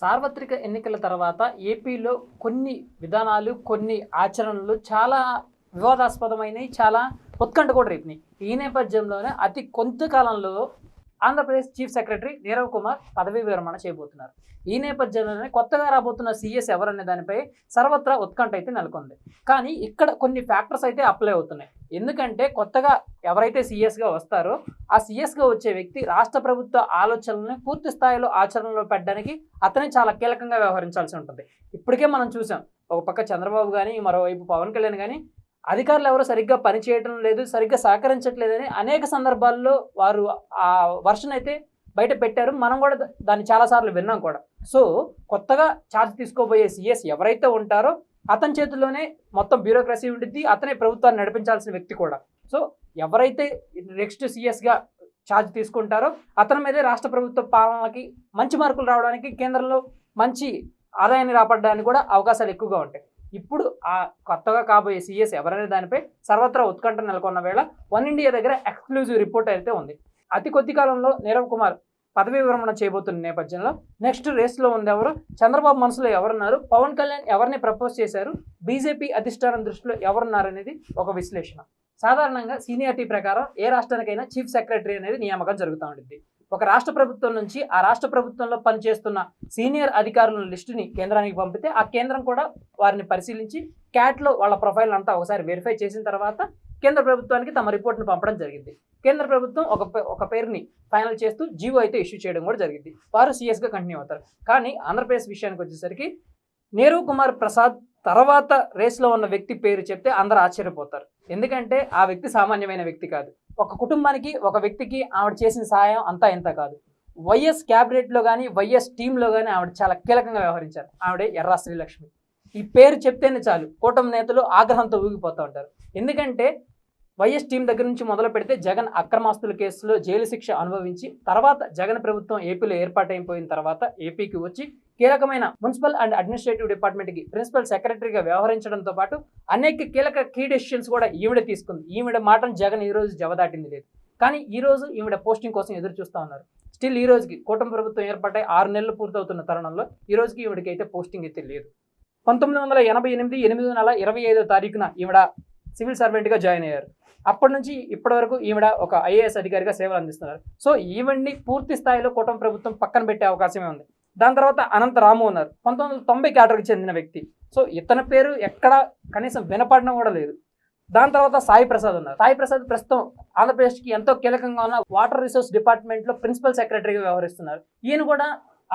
సార్వత్రిక ఎన్నికల తర్వాత ఏపీలో కొన్ని విధానాలు కొన్ని ఆచరణలు చాలా వివాదాస్పదమైనవి చాలా ఉత్కంఠ కూడా రేపినాయి. ఈ నేపథ్యంలోనే అతి కొంత కాలంలో ఆంధ్రప్రదేశ్ చీఫ్ సెక్రటరీ నీరవ్ కుమార్ పదవీ విరమణ చేయబోతున్నారు. ఈ నేపథ్యంలోనే కొత్తగా రాబోతున్న సీఎస్ ఎవరనే దానిపై సర్వత్రా ఉత్కంఠ అయితే నెలకొంది. కానీ ఇక్కడ కొన్ని ఫ్యాక్టర్స్ అయితే అప్లై అవుతున్నాయి. ఎందుకంటే కొత్తగా ఎవరైతే సీఎస్గా వస్తారో ఆ సీఎస్గా వచ్చే వ్యక్తి రాష్ట్ర ప్రభుత్వ ఆలోచనలను పూర్తి స్థాయిలో ఆచరణలో పెట్టడానికి అతనే చాలా కీలకంగా వ్యవహరించాల్సి ఉంటుంది. ఇప్పటికే మనం చూసాం. ఒక పక్క చంద్రబాబు కానీ మరోవైపు పవన్ కళ్యాణ్ కానీ అధికారులు ఎవరు సరిగ్గా పనిచేయటం లేదు సరిగ్గా సహకరించట్లేదని అనేక సందర్భాల్లో వారు ఆ వర్షన్ అయితే బయట పెట్టారు. మనం కూడా దాన్ని చాలాసార్లు విన్నాం కూడా. సో కొత్తగా ఛార్జ్ తీసుకోబోయే సీఎస్ ఎవరైతే ఉంటారో అతని చేతిలోనే మొత్తం బ్యూరోక్రసీ ఉండిద్ది అతనే ప్రభుత్వాన్ని నడిపించాల్సిన వ్యక్తి కూడా. సో ఎవరైతే నెక్స్ట్ సీఎస్గా ఛార్జ్ తీసుకుంటారో అతని మీదే రాష్ట్ర ప్రభుత్వ పాలనకి మంచి మార్కులు రావడానికి కేంద్రంలో మంచి ఆదాయాన్ని రాపడడానికి కూడా అవకాశాలు ఎక్కువగా ఉంటాయి. ఇప్పుడు ఆ కొత్తగా కాబోయే సీఎస్ ఎవరనే దానిపై సర్వత్రా ఉత్కంఠ నెలకొన్న వేళ వన్ ఇండియా దగ్గర ఎక్స్క్లూజివ్ రిపోర్ట్ అయితే ఉంది. అతి కొద్ది కాలంలో నీరవ్ కుమార్ పదవీ విరమణ చేయబోతున్న నేపథ్యంలో నెక్స్ట్ రేస్లో ఉంది ఎవరు చంద్రబాబు మనసులో ఎవరున్నారు? పవన్ కళ్యాణ్ ఎవరిని ప్రపోజ్ చేశారు? బీజేపీ అధిష్టానం దృష్టిలో ఎవరున్నారు అనేది ఒక విశ్లేషణ. సాధారణంగా సీనియారిటీ ప్రకారం ఏ రాష్ట్రానికైనా చీఫ్ సెక్రటరీ అనేది నియామకం జరుగుతూ ఉంటుంది ఒక రాష్ట్ర ప్రభుత్వం నుంచి ఆ రాష్ట్ర ప్రభుత్వంలో పనిచేస్తున్న సీనియర్ అధికారుల లిస్టుని కేంద్రానికి పంపితే ఆ కేంద్రం కూడా వారిని పరిశీలించి క్యాట్లో వాళ్ళ ప్రొఫైల్ అంతా ఒకసారి వెరిఫై చేసిన తర్వాత కేంద్ర ప్రభుత్వానికి తమ రిపోర్ట్ను పంపడం జరిగింది. కేంద్ర ప్రభుత్వం ఒక పే- ఒక పేరుని ఫైనల్ చేస్తూ జీవో అయితే ఇష్యూ చేయడం కూడా జరిగింది. వారు సీఎస్గా కంటిన్యూ అవుతారు. కానీ ఆంధ్రప్రదేశ్ విషయానికి వచ్చేసరికి నేరు కుమార్ ప్రసాద్ తర్వాత రేస్లో ఉన్న వ్యక్తి పేరు చెప్తే అందరూ ఆశ్చర్యపోతారు. ఎందుకంటే ఆ వ్యక్తి సామాన్యమైన వ్యక్తి కాదు. ఒక కుటుంబానికి ఒక వ్యక్తికి ఆవిడ చేసిన సహాయం అంతా ఇంత కాదు. వైఎస్ క్యాబినెట్లో కానీ వైఎస్ టీంలో కానీ ఆవిడ చాలా కీలకంగా వ్యవహరించారు. ఆవిడే ఎర్రా శ్రీలక్ష్మి. ఈ పేరు చెప్తేనే చాలు. కూటమి నేతలు ఆగ్రహంతో ఊగిపోతూ ఉంటారు. ఎందుకంటే వైఎస్ టీం దగ్గర నుంచి మొదలు పెడితే జగన్ అక్రమాస్తుల కేసులో జైలు శిక్ష అనుభవించి తర్వాత జగన్ ప్రభుత్వం ఏపీలో ఏర్పాటైపోయిన తర్వాత ఏపీకి వచ్చి కీలకమైన మున్సిపల్ అండ్ అడ్మినిస్ట్రేటివ్ డిపార్ట్మెంట్కి ప్రిన్సిపల్ సెక్రటరీగా వ్యవహరించడంతో పాటు అనేక కీలక కీ డెసిషన్స్ కూడా ఈవిడ తీసుకుంది. ఈవిడ మాటను జగన్ ఈరోజు జవదాటింది లేదు. కానీ ఈరోజు ఈవిడ పోస్టింగ్ కోసం ఎదురు చూస్తూ ఉన్నారు. స్టిల్ ఈ రోజుకి కూటమి ప్రభుత్వం ఏర్పాటై ఆరు నెలలు పూర్తవుతున్న తరుణంలో ఈ రోజుకి ఈవిడకైతే అయితే పోస్టింగ్ అయితే లేదు. పంతొమ్మిది వందల ఎనభై ఎనిమిది ఎనిమిది నెల ఇరవై ఐదో తారీఖున ఈవిడ సివిల్ సర్వెంట్గా జాయిన్ అయ్యారు. అప్పటి నుంచి ఇప్పటి వరకు ఈవిడ ఒక ఐఏఎస్ అధికారిగా సేవలు అందిస్తున్నారు. సో ఈవిడ్ని పూర్తి స్థాయిలో కూటమి ప్రభుత్వం పక్కన పెట్టే అవకాశమే ఉంది. దాని తర్వాత అనంత రాము ఉన్నారు. పంతొమ్మిది వందల తొంభై క్యాటర్కి చెందిన వ్యక్తి. సో ఇతని పేరు ఎక్కడ కనీసం వినపడడం కూడా లేదు. దాని తర్వాత సాయి ప్రసాద్ ఉన్నారు. సాయి ప్రసాద్ ప్రస్తుతం ఆంధ్రప్రదేశ్కి ఎంతో కీలకంగా ఉన్న వాటర్ రిసోర్స్ డిపార్ట్మెంట్లో ప్రిన్సిపల్ సెక్రటరీగా వ్యవహరిస్తున్నారు. ఈయన కూడా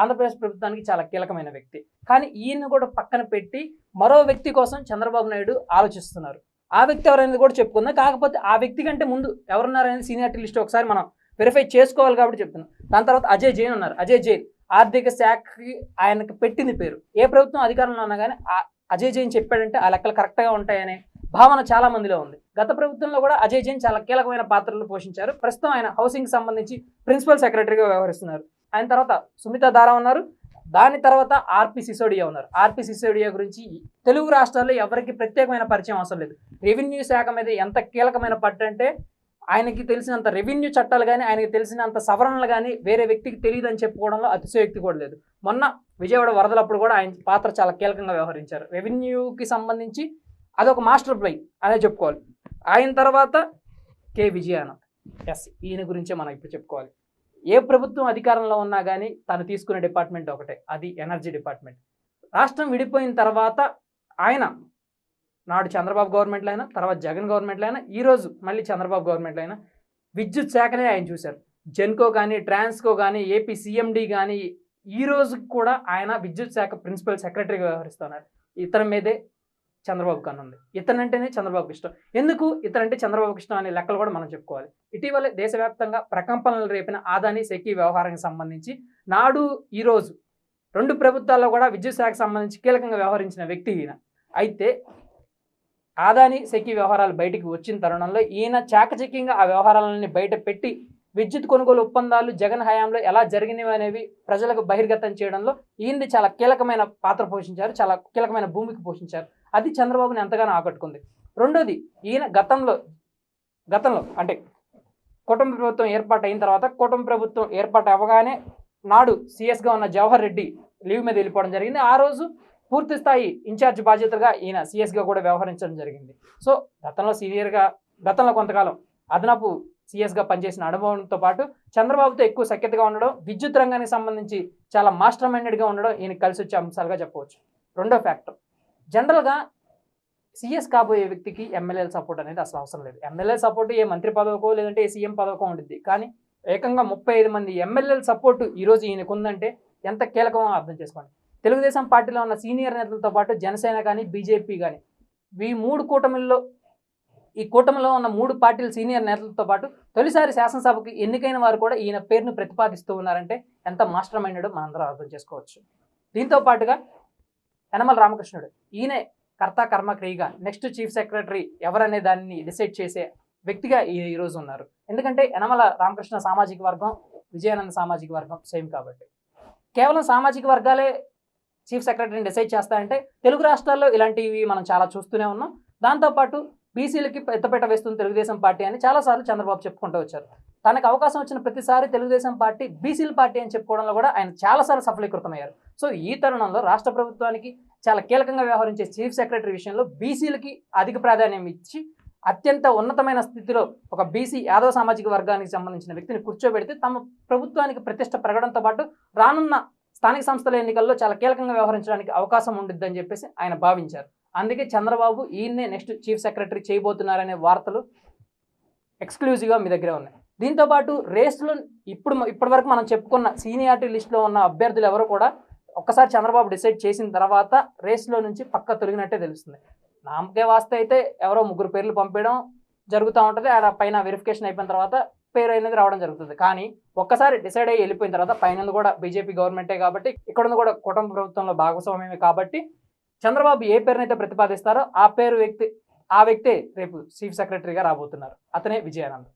ఆంధ్రప్రదేశ్ ప్రభుత్వానికి చాలా కీలకమైన వ్యక్తి. కానీ ఈయన కూడా పక్కన పెట్టి మరో వ్యక్తి కోసం చంద్రబాబు నాయుడు ఆలోచిస్తున్నారు. ఆ వ్యక్తి ఎవరైనా కూడా చెప్పుకుందాం. కాకపోతే ఆ వ్యక్తి కంటే ముందు ఎవరున్నారనేది సీనియారిటీ లిస్ట్ ఒకసారి మనం వెరిఫై చేసుకోవాలి కాబట్టి చెప్తున్నాం. దాని తర్వాత అజయ్ జైన్ ఉన్నారు. అజయ్ జైన్ ఆర్థిక శాఖకి ఆయనకు పెట్టింది పేరు. ఏ ప్రభుత్వం అధికారంలో ఉన్నా కానీ ఆ అజయ్ జైన్ చెప్పాడంటే ఆ లెక్కలు కరెక్ట్గా ఉంటాయనే భావన చాలా మందిలో ఉంది. గత ప్రభుత్వంలో కూడా అజయ్ జైన్ చాలా కీలకమైన పాత్రలు పోషించారు. ప్రస్తుతం ఆయన హౌసింగ్ సంబంధించి ప్రిన్సిపల్ సెక్రటరీగా వ్యవహరిస్తున్నారు. ఆయన తర్వాత సుమిత దారా ఉన్నారు. దాని తర్వాత ఆర్పి సిసోడియా ఉన్నారు. ఆర్పి సిసోడియా గురించి తెలుగు రాష్ట్రాల్లో ఎవరికి ప్రత్యేకమైన పరిచయం అవసరం లేదు. రెవెన్యూ శాఖ మీద ఎంత కీలకమైన పట్టు అంటే ఆయనకి తెలిసినంత రెవెన్యూ చట్టాలు కానీ ఆయనకి తెలిసినంత సవరణలు కానీ వేరే వ్యక్తికి తెలియదు అని చెప్పుకోవడంలో అతిశయోక్తి కూడా లేదు. మొన్న విజయవాడ వరదలప్పుడు కూడా ఆయన పాత్ర చాలా కీలకంగా వ్యవహరించారు. రెవెన్యూకి సంబంధించి అదొక మాస్టర్ ప్లై అనే చెప్పుకోవాలి. ఆయన తర్వాత కే. విజయానంద్. ఎస్. ఈయన గురించే మనం ఇప్పుడు చెప్పుకోవాలి. ఏ ప్రభుత్వం అధికారంలో ఉన్నా కానీ తను తీసుకునే డిపార్ట్మెంట్ ఒకటే అది ఎనర్జీ డిపార్ట్మెంట్. రాష్ట్రం విడిపోయిన తర్వాత ఆయన నాడు చంద్రబాబు గవర్నమెంట్లో అయినా తర్వాత జగన్ గవర్నమెంట్లో అయినా ఈరోజు మళ్ళీ చంద్రబాబు గవర్నమెంట్లో అయినా విద్యుత్ శాఖనే ఆయన చూశారు. జెన్కో కానీ ట్రాన్స్కో కానీ ఏపీ సీఎండి కానీ ఈ కూడా ఆయన విద్యుత్ శాఖ ప్రిన్సిపల్ సెక్రటరీగా వ్యవహరిస్తున్నారు. ఇతని మీదే చంద్రబాబు కన్నా ఉంది ఇతనంటేనే చంద్రబాబుకి ఇష్టం. ఎందుకు ఇతనంటే చంద్రబాబుకి ఇష్టం అనే లెక్కలు కూడా మనం చెప్పుకోవాలి. ఇటీవల దేశవ్యాప్తంగా ప్రకంపనలు రేపిన ఆదాని సెకీ వ్యవహారానికి సంబంధించి నాడు ఈరోజు రెండు ప్రభుత్వాల్లో కూడా విద్యుత్ శాఖకు సంబంధించి కీలకంగా వ్యవహరించిన వ్యక్తి ఈయన. అయితే ఆదాని సెకీ వ్యవహారాలు బయటికి వచ్చిన తరుణంలో ఈయన చాకచక్యంగా ఆ వ్యవహారాలని బయట పెట్టి విద్యుత్ కొనుగోలు ఒప్పందాలు జగన్ హయాంలో ఎలా జరిగినవి అనేవి ప్రజలకు బహిర్గతం చేయడంలో ఈయనది చాలా కీలకమైన పాత్ర పోషించారు చాలా కీలకమైన భూమికి పోషించారు. అది చంద్రబాబుని ఎంతగానో ఆకట్టుకుంది. రెండోది ఈయన గతంలో గతంలో అంటే కుటుంబ ప్రభుత్వం ఏర్పాటు అయిన తర్వాత కుటుంబ ప్రభుత్వం ఏర్పాటు అవ్వగానే నాడు సీఎస్గా ఉన్న జవహర్ రెడ్డి లీవ్ మీద వెళ్ళిపోవడం జరిగింది. ఆ రోజు పూర్తి స్థాయి ఇన్ఛార్జ్ బాధ్యతగా ఈయన సీఎస్గా కూడా వ్యవహరించడం జరిగింది. సో గతంలో సీనియర్గా గతంలో కొంతకాలం అదనపు సీఎస్గా పనిచేసిన అనుభవంతో పాటు చంద్రబాబుతో ఎక్కువ సఖ్యతగా ఉండడం విద్యుత్ రంగానికి సంబంధించి చాలా మాస్టర్ మైండెడ్గా ఉండడం ఈయన కలిసి వచ్చే అంశాలుగా చెప్పవచ్చు. రెండో ఫ్యాక్టర్ జనరల్గా సీఎస్ కాబోయే వ్యక్తికి ఎమ్మెల్యేల సపోర్ట్ అనేది అసలు అవసరం లేదు. ఎమ్మెల్యే సపోర్ట్ ఏ మంత్రి పదవికో లేదంటే ఏ సీఎం పదవికో ఉంటుంది కానీ ఏకంగా ముప్పై ఐదు మంది ఎమ్మెల్యేల సపోర్టు ఈరోజు ఈయనకు ఉందంటే ఎంత కీలకమో అర్థం చేసుకోండి. తెలుగుదేశం పార్టీలో ఉన్న సీనియర్ నేతలతో పాటు జనసేన కానీ బీజేపీ కానీ ఈ మూడు కూటమిల్లో ఈ కూటమిలో ఉన్న మూడు పార్టీల సీనియర్ నేతలతో పాటు తొలిసారి శాసనసభకు ఎన్నికైన వారు కూడా ఈయన పేరును ప్రతిపాదిస్తూ ఉన్నారంటే ఎంత మాస్టర్ మైండెడ్ మనందరం అర్థం చేసుకోవచ్చు. దీంతో పాటుగా యనమల రామకృష్ణుడు ఈయనే కర్త కర్మ క్రియగా నెక్స్ట్ చీఫ్ సెక్రటరీ ఎవరనే దాన్ని డిసైడ్ చేసే వ్యక్తిగా ఈరోజు ఉన్నారు. ఎందుకంటే యనమల రామకృష్ణ సామాజిక వర్గం విజయానంద సామాజిక వర్గం సేమ్ కాబట్టి. కేవలం సామాజిక వర్గాలే చీఫ్ సెక్రటరీని డిసైడ్ చేస్తాయంటే తెలుగు రాష్ట్రాల్లో ఇలాంటివి మనం చాలా చూస్తూనే ఉన్నాం. దాంతోపాటు బీసీలకి పెద్దపేట వేస్తుంది తెలుగుదేశం పార్టీ అని చాలాసార్లు చంద్రబాబు చెప్పుకుంటూ వచ్చారు. తనకు అవకాశం వచ్చిన ప్రతిసారి తెలుగుదేశం పార్టీ బీసీల పార్టీ అని చెప్పుకోవడంలో కూడా ఆయన చాలాసార్లు సఫలీకృతమయ్యారు. సో ఈ తరుణంలో రాష్ట్ర ప్రభుత్వానికి చాలా కీలకంగా వ్యవహరించే చీఫ్ సెక్రటరీ విషయంలో బీసీలకి అధిక ప్రాధాన్యం ఇచ్చి అత్యంత ఉన్నతమైన స్థితిలో ఒక బీసీ యాదవ సామాజిక వర్గానికి సంబంధించిన వ్యక్తిని కూర్చోబెడితే తమ ప్రభుత్వానికి ప్రతిష్ట పెరగడంతో పాటు రానున్న స్థానిక సంస్థల ఎన్నికల్లో చాలా కీలకంగా వ్యవహరించడానికి అవకాశం ఉండిద్దని చెప్పేసి ఆయన భావించారు. అందుకే చంద్రబాబు ఈయన్నే నెక్స్ట్ చీఫ్ సెక్రటరీ చేయబోతున్నారనే వార్తలు ఎక్స్క్లూజివ్గా మీ దగ్గరే ఉన్నాయి. దీంతో పాటు రేస్లో ఇప్పుడు ఇప్పటి వరకు మనం చెప్పుకున్న సీనియారిటీ లిస్ట్లో ఉన్న అభ్యర్థులు ఎవరు కూడా ఒక్కసారి చంద్రబాబు డిసైడ్ చేసిన తర్వాత రేస్లో నుంచి పక్క తొలగినట్టే తెలుస్తుంది. నామకే వాస్తే అయితే ఎవరో ముగ్గురు పేర్లు పంపించడం జరుగుతూ ఉంటుంది. ఆడ పైన వెరిఫికేషన్ అయిపోయిన తర్వాత పేరు అనేది రావడం జరుగుతుంది. కానీ ఒక్కసారి డిసైడ్ అయ్యి వెళ్ళిపోయిన తర్వాత పైన కూడా బీజేపీ గవర్నమెంటే కాబట్టి ఇక్కడ కూడా కుటుంబ ప్రభుత్వంలో భాగస్వామ్యమే కాబట్టి చంద్రబాబు ఏ పేరునైతే ప్రతిపాదిస్తారో ఆ పేరు వ్యక్తి ఆ వ్యక్తే రేపు చీఫ్ సెక్రటరీగా రాబోతున్నారు. అతనే విజయానంద్.